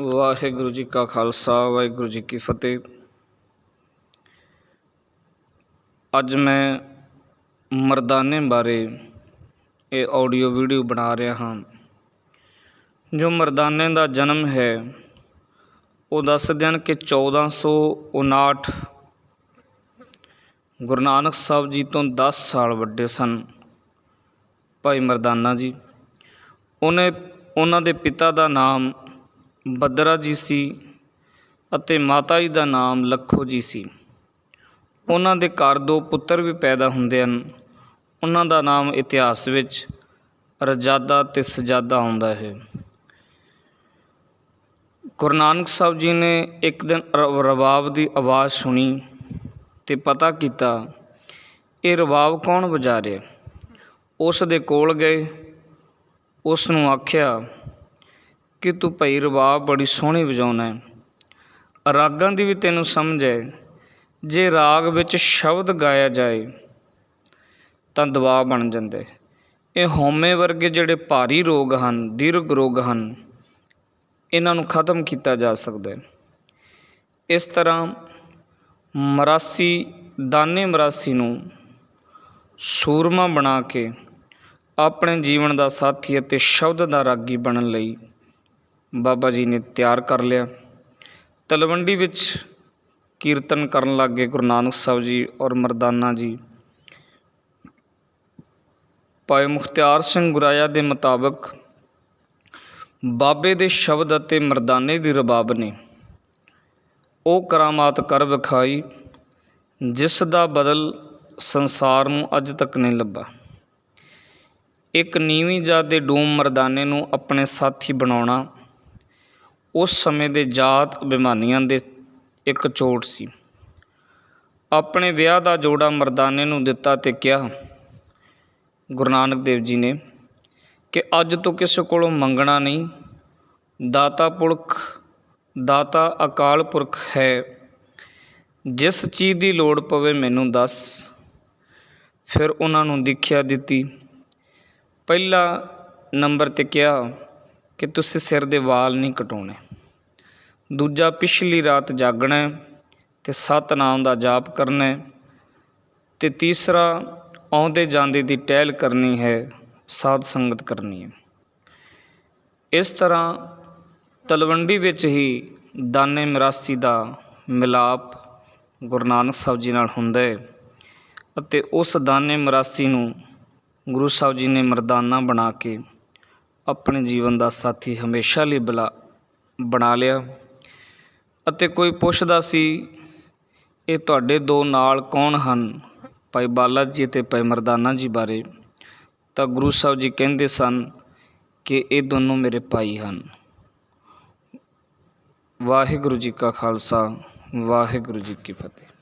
ਵਾਹਿਗੁਰੂ ਜੀ ਕਾ ਖਾਲਸਾ, ਵਾਹਿਗੁਰੂ ਜੀ ਕੀ ਫਤਿਹ। ਅੱਜ ਮੈਂ ਮਰਦਾਨੇ ਬਾਰੇ ਇਹ ਆਡੀਓ ਵੀਡੀਓ ਬਣਾ ਰਿਹਾ ਹਾਂ। ਜੋ ਮਰਦਾਨੇ ਦਾ ਜਨਮ ਹੈ, ਉਹ ਦੱਸਦੇ ਹਨ ਕਿ 1459 ਗੁਰੂ ਨਾਨਕ ਸਾਹਿਬ ਜੀ ਤੋਂ 10 ਸਾਲ ਵੱਡੇ ਸਨ ਭਾਈ ਮਰਦਾਨਾ ਜੀ। ਉਹਨੇ, ਉਹਨਾਂ ਦੇ ਪਿਤਾ ਦਾ ਨਾਮ ਬੱਦਰਾ ਜੀ ਸੀ ਅਤੇ ਮਾਤਾ ਜੀ ਦਾ ਨਾਮ ਲੱਖੋ ਜੀ ਸੀ। ਉਹਨਾਂ ਦੇ ਘਰ ਦੋ ਪੁੱਤਰ ਵੀ ਪੈਦਾ ਹੁੰਦੇ ਹਨ। ਉਹਨਾਂ ਦਾ ਨਾਮ ਇਤਿਹਾਸ ਵਿੱਚ ਰਜਾਦਾ ਤੇ ਸਜਾਦਾ ਆਉਂਦਾ ਹੈ। ਗੁਰੂ ਨਾਨਕ ਸਾਹਿਬ ਜੀ ਨੇ ਇੱਕ ਦਿਨ ਰਬਾਬ ਦੀ ਆਵਾਜ਼ ਸੁਣੀ ਤੇ ਪਤਾ ਕੀਤਾ, ਇਹ ਰਬਾਬ ਕੌਣ ਵਜਾ ਰਿਹਾ? ਉਸ ਦੇ ਕੋਲ ਗਏ, ਉਸ ਨੂੰ ਆਖਿਆ ਕਿ ਤੂੰ ਭਈ ਰਬਾਬ ਬੜੀ ਸੋਹਣੀ ਵਜਾਉਣਾ ਹੈ। ਰਾਗਾਂ ਦੀ ਵੀ ਤੈਨੂੰ ਸਮਝ ਹੈ। ਜੇ ਰਾਗ ਵਿੱਚ ਸ਼ਬਦ ਗਾਇਆ ਜਾਏ, ਤਾਂ ਦਬਾਅ ਬਣ ਜਾਂਦੇ। ਇਹ ਹਉਮੈ ਵਰਗੇ ਜਿਹੜੇ ਭਾਰੀ ਰੋਗ ਹਨ, ਦੀਰਘ ਰੋਗ ਹਨ, ਇਹਨਾਂ ਨੂੰ ਖਤਮ ਕੀਤਾ ਜਾ ਸਕਦਾ ਇਸ ਤਰ੍ਹਾਂ ਮਰਾਸੀ, ਦਾਨੇ ਮਰਾਸੀ ਨੂੰ ਸੂਰਮਾ ਬਣਾ ਕੇ ਆਪਣੇ ਜੀਵਨ ਦਾ ਸਾਥੀ ਅਤੇ ਸ਼ਬਦ ਦਾ ਰਾਗੀ ਬਣਨ ਲਈ ਬਾਬਾ ਜੀ ਨੇ ਤਿਆਰ ਕਰ ਲਿਆ। ਤਲਵੰਡੀ ਵਿੱਚ ਕੀਰਤਨ ਕਰਨ ਲੱਗੇ ਗੁਰੂ ਨਾਨਕ ਸਾਹਿਬ ਜੀ ਔਰ ਮਰਦਾਨਾ ਜੀ। ਭਾਈ ਮੁਖਤਿਆਰ ਸਿੰਘ ਗੁਰਾਇਆ ਦੇ ਮੁਤਾਬਕ ਬਾਬੇ ਦੇ ਸ਼ਬਦ ਅਤੇ ਮਰਦਾਨੇ ਦੀ ਰਬਾਬ ਨੇ ਉਹ ਕਰਾਮਾਤ ਕਰ ਵਿਖਾਈ, ਜਿਸ ਦਾ ਬਦਲ ਸੰਸਾਰ ਨੂੰ ਅੱਜ ਤੱਕ ਨਹੀਂ ਲੱਭਾ। ਇੱਕ ਨੀਵੀਂ ਜਾਤ ਦੇ ਡੂਮ ਮਰਦਾਨੇ ਨੂੰ ਆਪਣੇ ਸਾਥੀ ਬਣਾਉਣਾ ਉਸ ਸਮੇਂ ਦੇ ਜਾਤ ਅਭਿਮਾਨੀਆਂ ਦੇ ਇੱਕ ਚੋਟ ਸੀ। ਆਪਣੇ ਵਿਆਹ ਦਾ ਜੋੜਾ ਮਰਦਾਨੇ ਨੂੰ ਦਿੱਤਾ ਤੇ ਕਿਹਾ, ਗੁਰੂ ਨਾਨਕ ਦੇਵ ਜੀ ਨੇ, ਕਿ ਅੱਜ ਤੋਂ ਕਿਸੇ ਕੋਲੋਂ ਮੰਗਣਾ ਨਹੀਂ। ਦਾਤਾ ਪੁਰਖ, ਦਾਤਾ ਅਕਾਲ ਪੁਰਖ ਹੈ। ਜਿਸ ਚੀਜ਼ ਦੀ ਲੋੜ ਪਵੇ ਮੈਨੂੰ ਦੱਸ। ਫਿਰ ਉਹਨਾਂ ਨੂੰ ਦੀਖਿਆ ਦਿੱਤੀ। ਪਹਿਲਾ ਨੰਬਰ ਤੇ ਕਿਹਾ ਕਿ ਤੁਸੀਂ ਸਿਰ ਦੇ ਵਾਲ ਨਹੀਂ ਕਟਾਉਣੇ। ਦੂਜਾ ਪਿਛਲੀ ਰਾਤ ਜਾਗਣਾ ਹੈ ਤੇ ਸਤਨਾਮ ਦਾ ਜਾਪ ਕਰਨਾ ਹੈ ਤੇ ਤੀਸਰਾ ਆਉਂਦੇ ਜਾਂਦੇ ਦੀ ਟਹਿਲ ਕਰਨੀ ਹੈ, ਸਾਧ ਸੰਗਤ ਕਰਨੀ ਹੈ। ਇਸ ਤਰ੍ਹਾਂ ਤਲਵੰਡੀ ਵਿੱਚ ਹੀ ਦਾਨੇ ਮਰਾਸੀ ਦਾ ਮਿਲਾਪ ਗੁਰੂ ਨਾਨਕ ਸਾਹਿਬ ਜੀ ਨਾਲ ਹੁੰਦਾ ਹੈ ਅਤੇ ਉਸ ਦਾਨੇ ਮਰਾਸੀ ਨੂੰ ਗੁਰੂ ਸਾਹਿਬ ਜੀ ਨੇ ਮਰਦਾਨਾ ਬਣਾ ਕੇ ਆਪਣੇ ਜੀਵਨ ਦਾ ਸਾਥੀ ਹਮੇਸ਼ਾ ਲਈ ਬਲਾ ਬਣਾ ਲਿਆ। ਅਤੇ ਕੋਈ ਪੁੱਛਦਾ ਸੀ, ਇਹ ਤੁਹਾਡੇ ਦੋ ਨਾਲ ਕੌਣ ਹਨ? ਭਾਈ ਬਾਲਾ ਜੀ ਅਤੇ ਭਾਈ ਮਰਦਾਨਾ ਜੀ ਬਾਰੇ। ਤਾਂ ਗੁਰੂ ਸਾਹਿਬ ਜੀ ਕਹਿੰਦੇ ਸਨ ਕਿ ਇਹ ਦੋਨੋਂ ਮੇਰੇ ਭਾਈ ਹਨ। ਵਾਹਿਗੁਰੂ ਜੀ ਕਾ ਖਾਲਸਾ, ਵਾਹਿਗੁਰੂ ਜੀ ਕੀ ਫਤਿਹ।